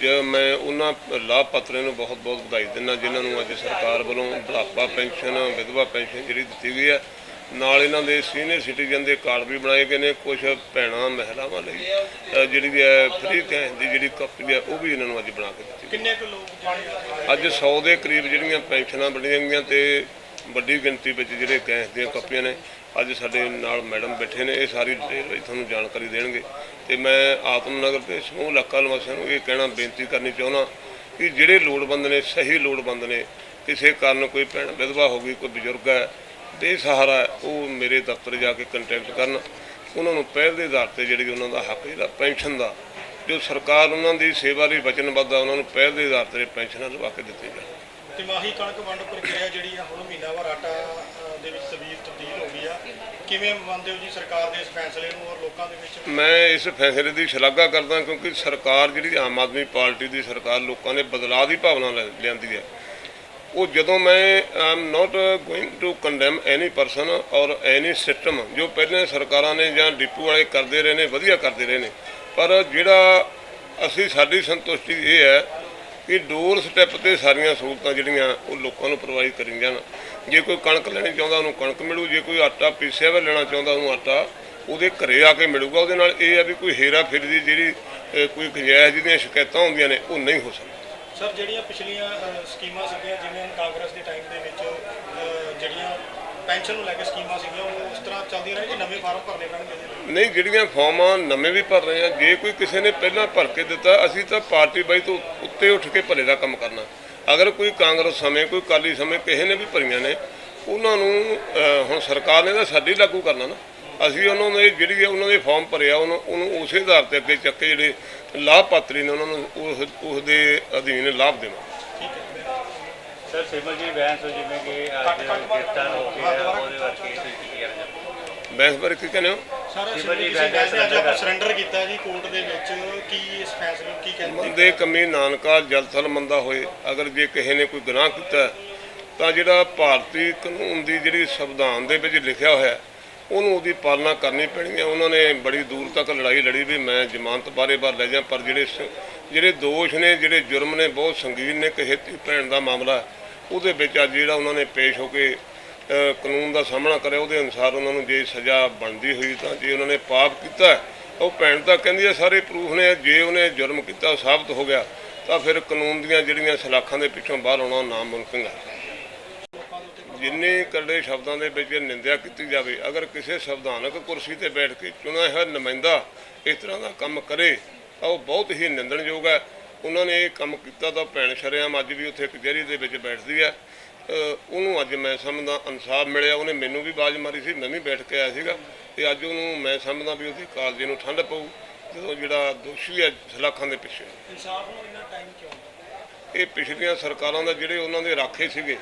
ਜੇ ਮੈਂ ਉਹਨਾਂ ਲਾਭਪਾਤਰੀਆਂ ਨੂੰ ਬਹੁਤ ਬਹੁਤ ਵਧਾਈ ਦਿੰਦਾ ਜਿਨ੍ਹਾਂ ਨੂੰ ਅੱਜ ਸਰਕਾਰ ਵੱਲੋਂ ਬੁਢਾਪਾ ਪੈਨਸ਼ਨ ਵਿਧਵਾ ਪੈਨਸ਼ਨ ਜਿਹੜੀ ਦਿੱਤੀ ਗਈ ਹੈ ਨਾਲ ਇਹਨਾਂ ਦੇ ਸੀਨੀਅਰ ਸਿਟੀਜ਼ਨ ਦੇ ਕਾਰਡ ਵੀ ਬਣਾਏ ਗਏ ਨੇ ਕੁਝ ਭੈਣਾਂ ਮਹਿਲਾਵਾਂ ਲਈ ਜਿਹੜੀ ਹੈ ਫ੍ਰੀ ਕੈਸ਼ ਦੀ ਜਿਹੜੀ ਕਾਪੀ ਹੈ ਉਹ ਵੀ ਇਹਨਾਂ ਨੂੰ ਅੱਜ ਬਣਾ ਕੇ ਦਿੱਤੀ ਕਿੰਨੇ ਕੁ ਲੋਕ ਅੱਜ 100 ਦੇ ਕਰੀਬ ਜਿਹੜੀਆਂ ਪੈਨਸ਼ਨਾਂ ਬਣੀਆਂ ਗਈਆਂ ਤੇ ਵੱਡੀ ਗਿਣਤੀ ਵਿੱਚ ਜਿਹੜੇ ਗੈਸ ਦੀਆਂ ਕਾਪੀਆਂ ਨੇ ਅੱਜ ਸਾਡੇ ਨਾਲ ਮੈਡਮ ਬੈਠੇ ਨੇ ਇਹ ਸਾਰੀ ਡਿਟੇਲ ਵਿੱਚ ਤੁਹਾਨੂੰ ਜਾਣਕਾਰੀ ਦੇਣਗੇ। ਤੇ ਮੈਂ ਆਤਮ ਨਗਰ ਤੇ ਸਮੂਹ ਇਲਾਕਾ ਨਿਵਾਸੀਆਂ ਨੂੰ ਇਹ ਕਹਿਣਾ ਬੇਨਤੀ ਕਰਨੀ ਚਾਹੁੰਦਾ ਕਿ ਜਿਹੜੇ ਲੋੜਵੰਦ ਨੇ ਸਹੀ ਲੋੜਵੰਦ ਨੇ ਕਿਸੇ ਕਾਰਨ ਕੋਈ ਭੈਣ ਵਿਧਵਾ ਹੋ ਗਈ ਕੋਈ ਬਜ਼ੁਰਗ ਹੈ ਬੇਸਹਾਰਾ ਹੈ, ਉਹ ਮੇਰੇ ਦਫ਼ਤਰ ਜਾ ਕੇ ਕੰਟੈਕਟ ਕਰਨ। ਉਹਨਾਂ ਨੂੰ ਪਹਿਲ ਦੇ ਆਧਾਰ ਤੇ ਜਿਹੜੀ ਉਹਨਾਂ ਦਾ ਹੱਕ ਜਿਹੜਾ ਪੈਨਸ਼ਨ ਦਾ ਜੋ ਸਰਕਾਰ ਉਹਨਾਂ ਦੀ ਸੇਵਾ ਲਈ ਵਚਨਬੱਧ ਆ ਉਹਨਾਂ ਨੂੰ ਪਹਿਲ ਦੇ ਆਧਾਰ ਤੇ ਪੈਨਸ਼ਨਾਂ ਲਵਾ ਕੇ ਦਿੱਤੀ ਜਾਵੇ ਤਿਮਾਹੀ ਕਣਕ ਵੰਡ ਪ੍ਰਕਿਰਿਆ ਜਿਹੜੀ ਆ ਹੁਣ ਮਹੀਨਾਵਾਰ ਆਟਾ ਦੇ ਵਿੱਚ ਤਬਦੀਲ ਤਬਦੀਲ ਹੋ ਗਈ ਆ। ਕਿਵੇਂ ਮੰਨਦੇ ਹੋ ਜੀ ਸਰਕਾਰ ਦੇ ਇਸ ਫੈਸਲੇ ਨੂੰ ਔਰ ਲੋਕਾਂ ਦੇ ਵਿੱਚ? ਮੈਂ ਇਸ ਫੈਸਲੇ ਦੀ ਸ਼ਲਾਘਾ ਕਰਦਾ ਕਿਉਂਕਿ ਸਰਕਾਰ ਜਿਹੜੀ ਆਮ ਆਦਮੀ ਪਾਰਟੀ ਦੀ ਸਰਕਾਰ ਲੋਕਾਂ ਨੇ ਬਦਲਾਅ ਦੀ ਭਾਵਨਾ ਲੈ- ਲਿਆਂਦੀ ਹੈ। ਉਹ ਜਦੋਂ ਮੈਂ am not going to condemn any person or any system ਜੋ ਪਹਿਲੇ ਸਰਕਾਰਾਂ ਨੇ ਜਾਂ ਡਿਪੂ ਵਾਲੇ ਕਰਦੇ ਰਹੇ ਨੇ, ਵਧੀਆ ਕਰਦੇ ਰਹੇ ਨੇ। ਪਰ ਜਿਹੜਾ ਅਸੀਂ ਸਾਡੀ ਸੰਤੁਸ਼ਟੀ ਇਹ ਹੈ ਕਿ ਡੋਰ ਸਟੈਪ ਤੇ ਸਾਰੀਆਂ ਸਹੂਲਤਾਂ ਜਿਹੜੀਆਂ ਉਹ ਲੋਕਾਂ ਨੂੰ ਪ੍ਰੋਵਾਈਡ ਕਰੀ ਜਾਣ। ਜੇ ਕੋਈ ਕਣਕ ਲੈਣੀ ਚਾਹੁੰਦਾ, ਉਹਨੂੰ ਕਣਕ ਮਿਲੂ। ਜੇ ਕੋਈ ਆਟਾ ਪੀਸਿਆ ਹੋਇਆ ਲੈਣਾ ਚਾਹੁੰਦਾ, ਉਹਨੂੰ ਆਟਾ ਉਹਦੇ ਘਰੇ ਆ ਕੇ ਮਿਲੂਗਾ। ਉਹਦੇ ਨਾਲ ਇਹ ਆ ਵੀ ਕੋਈ ਹੇਰਾ ਫੇਰੀ ਦੀ ਜਿਹੜੀ ਕੋਈ ਗੁੰਜਾਇਸ਼ ਜਿਹਦੀਆਂ ਸ਼ਿਕਾਇਤਾਂ ਹੁੰਦੀਆਂ ਨੇ, ਉਹ ਨਹੀਂ ਹੋ ਸਕਦੀ ਸਰ, ਜਿਹੜੀਆਂ ਪਿਛਲੀਆਂ ਸਕੀਮਾਂ ਸੀਗੀਆਂ, ਜਿਵੇਂ ਕਾਂਗਰਸ ਦੇ ਟਾਈਮ ਦੇ ਵਿੱਚ ਪੈਨਸ਼ਨ ਨੂੰ ਲੈ ਕੇ ਸਕੀਮਾਂ ਸੀਗੀਆਂ ਉਹ ਉਸ ਤਰ੍ਹਾਂ ਚੱਲਦੀਆਂ ਰਹਿਣ ਕਿ ਨਵੇਂ ਫਾਰਮ ਭਰਨੇ ਪੈਣਗੇ? ਨਹੀਂ ਜਿਹੜੀਆਂ ਫਾਰਮਾਂ ਨਵੇਂ ਵੀ ਭਰ ਰਹੇ ਆ ਜੇ ਕੋਈ ਕਿਸੇ ਨੇ ਪਹਿਲਾਂ ਭਰ ਕੇ ਦਿੱਤਾ ਅਸੀਂ ਤਾਂ ਪਾਰਟੀ ਬਾਈ ਤੋਂ ਉੱਤੇ ਉੱਠ ਕੇ ਭਰੇ ਦਾ ਕੰਮ ਕਰਨਾ। ਅਗਰ ਕੋਈ ਕਾਂਗਰਸ ਸਮੇਂ ਕੋਈ ਕਾਲੀ ਸਮੇਂ ਕਿਸੇ ਨੇ ਵੀ ਭਰੀਆਂ ਨੇ ਉਹਨਾਂ ਨੂੰ ਹੁਣ ਸਰਕਾਰ ਨੇ ਤਾਂ ਸਾਡੀ ਲਾਗੂ ਕਰਨਾ ਨਾ। ਅਸੀਂ ਉਹਨਾਂ ਦੇ ਜਿਹੜੀ ਉਹਨਾਂ ਦੇ ਫਾਰਮ ਭਰਿਆ ਉਹਨੂੰ ਉਹਨੂੰ ਉਸੇ ਆਧਾਰ ਤੇ ਅੱਗੇ ਚੱਕ ਜਿਹੜੇ ਲਾਭਪਾਤਰੀ ਨੇ ਉਹਨਾਂ ਨੂੰ ਉਸ ਉਸ ਦੇ ਅਧੀਨ ਲਾਭ ਦੇਵਾਂ ਸਰ ਸਿਮਰ ਜੀ ਬੈਂਸ ਜਿਵੇਂ ਕਿ ਅੱਜ ਗ੍ਰਿਫਤਾਰ ਹੋ ਕੇ ਆ, ਉਹਦੇ ਬਾਰੇ ਕੀ ਤੁਸੀਂ ਕੀ ਕਹਿਣਾ ਚਾਹੁੰਦੇ ਬੈਂਸ ਬਾਰੇ ਕੀ ਕਹਿੰਦੇ ਹੋ ਸਰ ਜੀ, ਸਿਮਰ ਬੈਂਸ ਅੱਜ surrender ਸਰੈਂਡਰ ਕੀਤਾ ਜੀ ਕੋਰਟ ਦੇ ਵਿੱਚ। ਕੀ ਇਸ ਫੈਸਲੇ ਨੂੰ ਕੀ ਕਹਿੰਦੇ? ਬੰਦੇ ਕਮੀ ਨਾਨਕਾ ਜਲਥਲ ਮੰਦਾ ਹੋਏ। ਅਗਰ ਜੇ ਕਿਸੇ ਨੇ ਕੋਈ ਗੁਨਾਹ ਕੀਤਾ ਤਾਂ ਜਿਹੜਾ ਭਾਰਤੀ ਕਾਨੂੰਨ ਦੀ ਜਿਹੜੀ ਸੰਵਿਧਾਨ ਦੇ ਵਿੱਚ ਲਿਖਿਆ ਹੋਇਆ ਉਹਨੂੰ ਉਹਦੀ ਪਾਲਣਾ ਕਰਨੀ ਪੈਣੀ ਹੈ। ਉਹਨਾਂ ਨੇ ਬੜੀ ਦੂਰ ਤੱਕ ਲੜਾਈ ਲੜੀ ਵੀ ਮੈਂ ਜ਼ਮਾਨਤ ਬਾਰੇ-ਬਾਰ ਲੈ ਜਾਂ ਪਰ ਜਿਹੜੇ ਜਿਹੜੇ ਦੋਸ਼ ਨੇ ਜਿਹੜੇ ਜੁਰਮ ਨੇ ਬਹੁਤ ਸੰਗੀਨ ਨੇ ਕਿਸੇ ਭੈਣ ਦਾ ਮਾਮਲਾ ਹੈ, ਉਹਦੇ ਵਿੱਚ ਅੱਜ ਜਿਹੜਾ ਉਹਨਾਂ ਨੇ ਪੇਸ਼ ਹੋ ਕੇ ਕਾਨੂੰਨ ਦਾ ਸਾਹਮਣਾ ਕਰਿਆ, ਉਹਦੇ ਅਨੁਸਾਰ ਉਹਨਾਂ ਨੂੰ ਜੇ ਸਜ਼ਾ ਬਣਦੀ ਹੋਈ ਤਾਂ ਜੇ ਉਹਨਾਂ ਨੇ ਪਾਪ ਕੀਤਾ, ਉਹ ਭੈਣ ਤਾਂ ਕਹਿੰਦੀ ਹੈ ਸਾਰੇ ਪ੍ਰੂਫ ਨੇ, ਜੇ ਉਹਨੇ ਜੁਰਮ ਕੀਤਾ, ਸਾਬਤ ਹੋ ਗਿਆ, ਤਾਂ ਫਿਰ ਕਾਨੂੰਨ ਦੀਆਂ ਜਿਹੜੀਆਂ ਸਲਾਖਾਂ ਦੇ ਪਿੱਛੋਂ ਬਾਹਰ ਆਉਣਾ ਨਾਮੁਮਕਿਨ ਹੈ। ਜਿੰਨੇ ਕਰੜੇ ਸ਼ਬਦਾਂ ਦੇ ਵਿੱਚ ਨਿੰਦਿਆ ਕੀਤੀ ਜਾਵੇ, ਅਗਰ ਕਿਸੇ ਸੰਵਿਧਾਨਕ ਕੁਰਸੀ ਤੇ ਬੈਠ ਕੇ ਚੁਣਿਆ ਹੋਇਆ ਨੁਮਾਇੰਦਾ ਇਸ ਤਰ੍ਹਾਂ ਦਾ ਕੰਮ ਕਰੇ, ਤਾਂ ਉਹ ਬਹੁਤ ਹੀ ਨਿੰਦਣਯੋਗ ਹੈ। ਉਹਨਾਂ ਨੇ ਇਹ ਕੰਮ ਕੀਤਾ ਤਾਂ ਭੈਣ ਸ਼ਰੇਆਮ ਅੱਜ ਵੀ ਉੱਥੇ ਕਚਹਿਰੀ ਦੇ ਵਿੱਚ ਬੈਠਦੀ ਹੈ। ਅ, ਉਹਨੂੰ ਅੱਜ ਮੈਂ ਸਮਝਦਾ ਇਨਸਾਫ ਮਿਲਿਆ। ਉਹਨੇ ਮੈਨੂੰ ਵੀ ਬਾਜ਼ ਮਾਰੀ ਸੀ ਮੈਂ ਵੀ ਬੈਠ ਕੇ ਆਇਆ ਸੀਗਾ। ਤੇ ਅੱਜ ਉਹਨੂੰ ਮੈਂ ਸਮਝਦਾ ਵੀ ਉਹਦੇ ਕਾਲਜੇ ਨੂੰ ਠੰਡ ਪਊ। ਜਦੋਂ ਜਿਹੜਾ ਦੋਸ਼ੀ ਹੈ ਸਲਾਖਾਂ ਦੇ ਪਿੱਛੇ। ਇਨਸਾਫ ਨੂੰ ਇੰਨਾ ਟਾਈਮ ਕਿਉਂ ਇਹ ਪਿਛਲੀਆਂ ਸਰਕਾਰਾਂ ਦਾ ਜਿਹੜੇ ਉਹਨਾਂ ਦੇ ਰਾਖੇ ਸੀਗੇ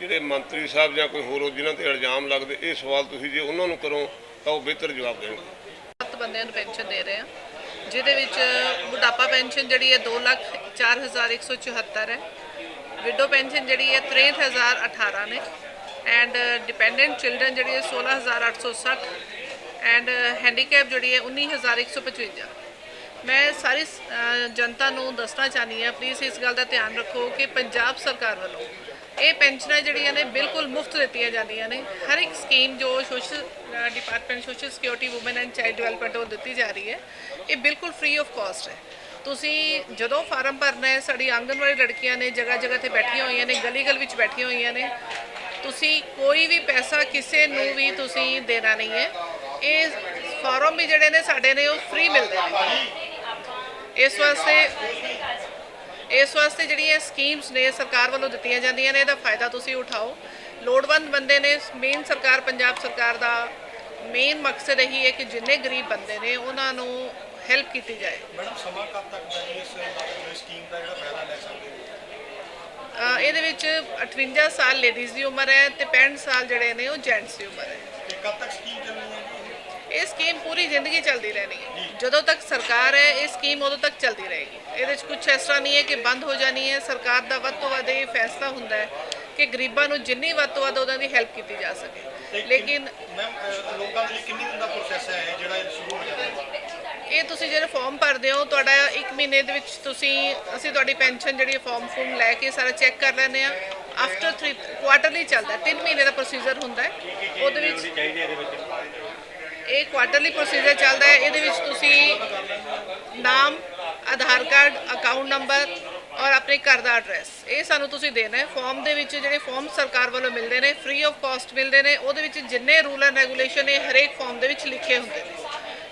ਜਿਹੜੇ ਮੰਤਰੀ ਸਾਹਿਬ ਜਾਂ ਕੋਈ ਹੋਰ ਜਿਨ੍ਹਾਂ ਤੇ ਇਲਜ਼ਾਮ ਲੱਗਦੇ ਇਹ ਸਵਾਲ ਤੁਸੀਂ ਜੇ ਉਹਨਾਂ ਨੂੰ ਕਰੋ ਤਾਂ ਉਹ ਬਿਹਤਰ ਜਵਾਬ ਦੇਣਗੇ। ਸੱਤ ਬੰਦਿਆਂ ਨੂੰ ਪੈਨਸ਼ਨ ਦੇ ਰਹੇ ਆ ਜਿਹਦੇ ਵਿੱਚ ਬੁਢਾਪਾ ਪੈਨਸ਼ਨ ਜਿਹੜੀ ਹੈ 2 ਲੱਖ 4174 ਹੈ। ਵਿਡੋ ਪੈਨਸ਼ਨ ਜਿਹੜੀ ਹੈ 63018 ਨੇ। ਐਂਡ ਡਿਪੈਂਡੈਂਟ ਚਿਲਡਰਨ ਜਿਹੜੀ ਹੈ 16860 ਐਂਡ ਹੈਂਡੀਕੈਪ ਜਿਹੜੀ ਹੈ 19155 ਮੈਂ ਸਾਰੀ ਜਨਤਾ ਨੂੰ ਦੱਸਣਾ ਚਾਹਨੀ ਹਾਂ ਪਲੀਜ਼ ਇਸ ਗੱਲ ਦਾ ਧਿਆਨ ਰੱਖੋ ਕਿ ਪੰਜਾਬ ਸਰਕਾਰ ਵੱਲੋਂ ਇਹ ਪੈਨਸ਼ਨਾਂ ਜਿਹੜੀਆਂ ਨੇ ਬਿਲਕੁਲ ਮੁਫਤ ਦਿੱਤੀਆਂ ਜਾਂਦੀਆਂ ਨੇ। ਹਰ ਇੱਕ ਸਕੀਮ ਜੋ social department social security women and child development ਉਹ ਦਿੱਤੀ ਜਾ ਰਹੀ ਹੈ, ਇਹ ਬਿਲਕੁਲ ਫ੍ਰੀ ਆਫ ਕਾਸਟ ਹੈ। ਤੁਸੀਂ ਜਦੋਂ ਫਾਰਮ ਭਰਨਾ ਹੈ, ਸਾਡੀ ਆਂਗਨਵਾੜੀ ਲੜਕੀਆਂ ਨੇ ਜਗ੍ਹਾ ਜਗ੍ਹਾ ਤੇ ਬੈਠੀਆਂ ਹੋਈਆਂ ਨੇ ਗਲੀ ਗਲੀ ਵਿੱਚ ਬੈਠੀਆਂ ਹੋਈਆਂ ਨੇ, ਤੁਸੀਂ ਕੋਈ ਵੀ ਪੈਸਾ ਕਿਸੇ ਨੂੰ ਵੀ ਤੁਸੀਂ ਦੇਣਾ ਨਹੀਂ ਹੈ। ਇਹ ਫਾਰਮ ਵੀ ਜਿਹੜੇ ਨੇ, ਸਾਡੇ ਨੇ ਉਹ ਫ੍ਰੀ ਮਿਲਦੇ ਨੇ। ਇਸ ਵਾਸਤੇ ਇਸ ਵਾਸਤੇ ਜਿਹੜੀਆਂ ਸਕੀਮਸ ਨੇ ਸਰਕਾਰ ਵੱਲੋਂ ਦਿੱਤੀਆਂ ਜਾਂਦੀਆਂ ਨੇ ਇਹਦਾ ਫਾਇਦਾ ਤੁਸੀਂ ਉਠਾਓ। ਲੋੜਵੰਦ ਬੰਦੇ ਨੇ ਮੇਨ ਸਰਕਾਰ ਪੰਜਾਬ ਸਰਕਾਰ ਦਾ ਮੇਨ ਮਕਸਦ ਇਹੀ ਹੈ ਕਿ ਜਿੰਨੇ ਗਰੀਬ ਬੰਦੇ ਨੇ ਉਹਨਾਂ ਨੂੰ ਹੈਲਪ ਕੀਤੀ ਜਾਏ। ਮੈਡਮ ਸਮਾਂ ਕਦ ਤੱਕ ਦਾ ਇਸ ਸਕੀਮ ਦਾ ਜਿਹੜਾ ਫਾਇਦਾ ਲੈ ਸਕਦੇ ਹੋ? ਇਹਦੇ ਵਿੱਚ 58 ਸਾਲ ਲੇਡੀਜ਼ ਦੀ ਉਮਰ ਹੈ ਤੇ 65 ਸਾਲ ਜਿਹੜੇ ਨੇ ਉਹ ਜੈਂਟਸ ਦੀ ਉਮਰ ਹੈ। ਤੇ ਕਦ ਤੱਕ ਸਕੀਮ ਚੱਲਣੀ ਹੈ? ਇਹ? ਸਕੀਮ ਪੂਰੀ ਜ਼ਿੰਦਗੀ ਚੱਲਦੀ ਰਹਿਣੀ ਹੈ। ਜਦੋਂ ਤੱਕ ਸਰਕਾਰ ਹੈ ਇਹ ਸਕੀਮ ਉਦੋਂ ਤੱਕ ਚੱਲਦੀ ਰਹੇਗੀ। ਇਹਦੇ ਵਿੱਚ ਕੁਝ ਇਸ ਤਰ੍ਹਾਂ ਨਹੀਂ ਹੈ ਕਿ ਬੰਦ ਹੋ ਜਾਣੀ ਹੈ। ਸਰਕਾਰ ਦਾ ਵੱਧ ਤੋਂ ਵੱਧ ਇਹ ਫੈਸਲਾ ਹੁੰਦਾ ਹੈ ਕਿ ਗਰੀਬਾਂ ਨੂੰ ਜਿੰਨੀ ਵੱਧ ਤੋਂ ਵੱਧ ਉਹਨਾਂ ਦੀ ਹੈਲਪ ਕੀਤੀ ਜਾ ਸਕੇ। ਲੇਕਿਨ ਮੈਮ ਲੋਕਾਂ ਦੇ ਲਈ ਕਿੰਨੀ ਦਿਨ ਦਾ ਪ੍ਰੋਸੈਸ ਹੈ ਇਹ ਜਿਹੜਾ ਇਹ ਸ਼ੁਰੂ ਹੋ ਜਾਂਦਾ ਹੈ? ਇਹ ਤੁਸੀਂ ਜਿਹੜੇ ਫਾਰਮ ਭਰਦੇ ਹੋ ਤੁਹਾਡਾ 1 ਮਹੀਨੇ ਦੇ ਵਿੱਚ ਤੁਸੀਂ ਅਸੀਂ ਤੁਹਾਡੀ ਪੈਨਸ਼ਨ ਜਿਹੜੀ ਫਾਰਮ ਫੂਮ ਲੈ ਕੇ ਸਾਰਾ ਚੈੱਕ ਕਰ ਲੈਂਦੇ ਆ ਆਫਟਰ 3 ਕੁਆਟਰਲੀ ਚੱਲਦਾ 3 ਮਹੀਨੇ ਦਾ ਪ੍ਰੋਸੀਜਰ ਹੁੰਦਾ ਹੈ। ਉਹਦੇ ਵਿੱਚ ਚਾਹੀਦੀ ਹੈ ਇਹਦੇ ਵਿੱਚ? ਇਹ ਕੁਆਟਰਲੀ ਪ੍ਰੋਸੀਜਰ ਚੱਲਦਾ ਹੈ। ਇਹਦੇ ਵਿੱਚ ਤੁਸੀਂ ਨਾਮ, ਆਧਾਰ ਕਾਰਡ ਅਕਾਊਂਟ ਨੰਬਰ ਔਰ ਆਪਣੇ ਘਰ ਦਾ ਐਡਰੈਸ ਇਹ ਸਾਨੂੰ ਤੁਸੀਂ ਦੇਣਾ ਹੈ। ਫਾਰਮ ਦੇ ਵਿੱਚ ਜਿਹੜੇ ਫਾਰਮ ਸਰਕਾਰ ਵੱਲੋਂ ਮਿਲਦੇ ਨੇ ਫ੍ਰੀ ਆਫ ਕਾਸਟ ਮਿਲਦੇ ਨੇ, ਉਹਦੇ ਵਿੱਚ ਜਿੰਨੇ ਰੂਲ ਐਂਡ ਰੈਗੂਲੇਸ਼ਨ ਇਹ ਹਰੇਕ ਫਾਰਮ ਦੇ ਵਿੱਚ ਲਿਖੇ ਹੁੰਦੇ ਨੇ।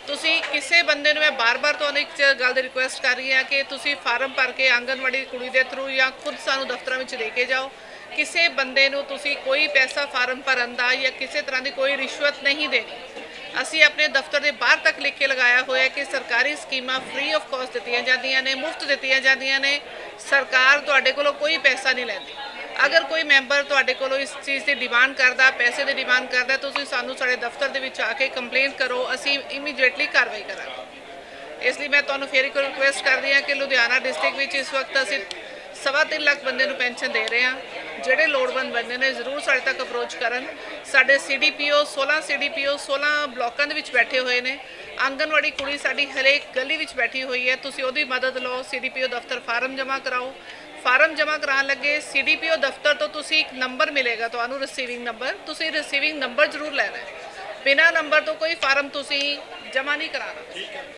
ਤੁਸੀਂ ਕਿਸੇ ਬੰਦੇ ਨੂੰ ਮੈਂ ਬਾਰ-ਬਾਰ ਤੁਹਾਨੂੰ ਇੱਕ ਚ- ਗੱਲ ਦੀ ਰਿਕੁਐਸਟ ਕਰ ਰਹੀ ਹਾਂ ਕਿ ਤੁਸੀਂ ਫਾਰਮ ਭਰ ਕੇ ਆਂਗਨਵਾੜੀ ਕੁੜੀ ਦੇ ਥਰੂ ਜਾਂ ਖੁਦ ਸਾਨੂੰ ਦਫ਼ਤਰਾਂ ਵਿੱਚ ਦੇ ਕੇ ਜਾਓ। ਕਿਸੇ ਬੰਦੇ ਨੂੰ ਤੁਸੀਂ ਕੋਈ ਪੈਸਾ ਫਾਰਮ ਭਰਨ ਦਾ ਜਾਂ ਕਿਸੇ ਤਰ੍ਹਾਂ ਦੀ ਕੋਈ ਰਿਸ਼ਵਤ ਨਹੀਂ ਦੇਣੀ। ਅਸੀਂ ਆਪਣੇ ਦਫ਼ਤਰ ਦੇ ਬਾਹਰ ਤੱਕ ਲਿਖ ਕੇ ਲਗਾਇਆ ਹੋਇਆ ਕਿ ਸਰਕਾਰੀ ਸਕੀਮਾਂ ਫ੍ਰੀ ਆਫ ਕਾਸਟ ਦਿੱਤੀਆਂ ਜਾਂਦੀਆਂ ਨੇ, ਮੁਫਤ ਦਿੱਤੀਆਂ ਜਾਂਦੀਆਂ ਨੇ। ਸਰਕਾਰ ਤੁਹਾਡੇ ਕੋਲੋਂ ਕੋਈ ਪੈਸਾ ਨਹੀਂ ਲੈਂਦੀ। ਅਗਰ ਕੋਈ ਮੈਂਬਰ ਤੁਹਾਡੇ ਕੋਲੋਂ ਇਸ ਚੀਜ਼ ਦੀ ਡਿਮਾਂਡ ਕਰਦਾ, ਪੈਸੇ ਦੀ ਡਿਮਾਂਡ ਕਰਦਾ, ਤੁਸੀਂ ਸਾਨੂੰ ਸਾਡੇ ਦਫ਼ਤਰ ਦੇ ਵਿੱਚ ਆ ਕੇ ਕੰਪਲੇਂਟ ਕਰੋ, ਅਸੀਂ ਇਮੀਡੀਏਟਲੀ ਕਾਰਵਾਈ ਕਰਾਂਗੇ। ਇਸ ਲਈ ਮੈਂ ਤੁਹਾਨੂੰ ਫੇਰ ਇੱਕ ਰਿਕੁਐਸਟ ਕਰਦੀ ਹਾਂ ਕਿ ਲੁਧਿਆਣਾ ਡਿਸਟ੍ਰਿਕਟ ਵਿੱਚ ਇਸ ਵਕਤ ਅਸੀਂ ਸਵਾ ਤਿੰਨ ਲੱਖ ਬੰਦੇ ਨੂੰ ਪੈਨਸ਼ਨ ਦੇ ਰਹੇ ਹਾਂ। ਜਿਹੜੇ ਲੋੜਵੰਦ ਬੰਦੇ ਨੇ ਜ਼ਰੂਰ ਸਾਡੇ ਤੱਕ ਅਪਰੋਚ ਕਰਨ। ਸਾਡੇ ਸੀਡੀਪੀਓ 16 ਸੀਡੀਪੀਓ 16 ਬਲਾਕਾਂ ਦੇ ਵਿੱਚ ਬੈਠੇ ਹੋਏ ਨੇ। ਆਂਗਨਵਾੜੀ ਕੁੜੀ ਸਾਡੀ ਹਰੇਕ ਗਲੀ ਵਿੱਚ ਬੈਠੀ ਹੋਈ ਹੈ। ਤੁਸੀਂ ਉਹਦੀ ਮਦਦ ਲਓ ਸੀਡੀਪੀਓ ਦਫ਼ਤਰ ਫਾਰਮ ਜਮ੍ਹਾਂ ਕਰਾਓ। ਫਾਰਮ ਜਮ੍ਹਾਂ ਕਰਾਉਣ ਲੱਗੇ ਸੀਡੀਪੀਓ ਦਫ਼ਤਰ ਤੋਂ ਤੁਸੀਂ ਇੱਕ ਨੰਬਰ ਮਿਲੇਗਾ ਤੁਹਾਨੂੰ ਰਿਸੀਵਿੰਗ ਨੰਬਰ ਤੁਸੀਂ ਰਿਸੀਵਿੰਗ ਨੰਬਰ ਜ਼ਰੂਰ ਲੈਣਾ ਹੈ। ਬਿਨਾ ਨੰਬਰ ਤੋਂ ਕੋਈ ਫਾਰਮ ਤੁਸੀਂ ਜਮ੍ਹਾਂ ਨਹੀਂ ਕਰਾਉਣਾ।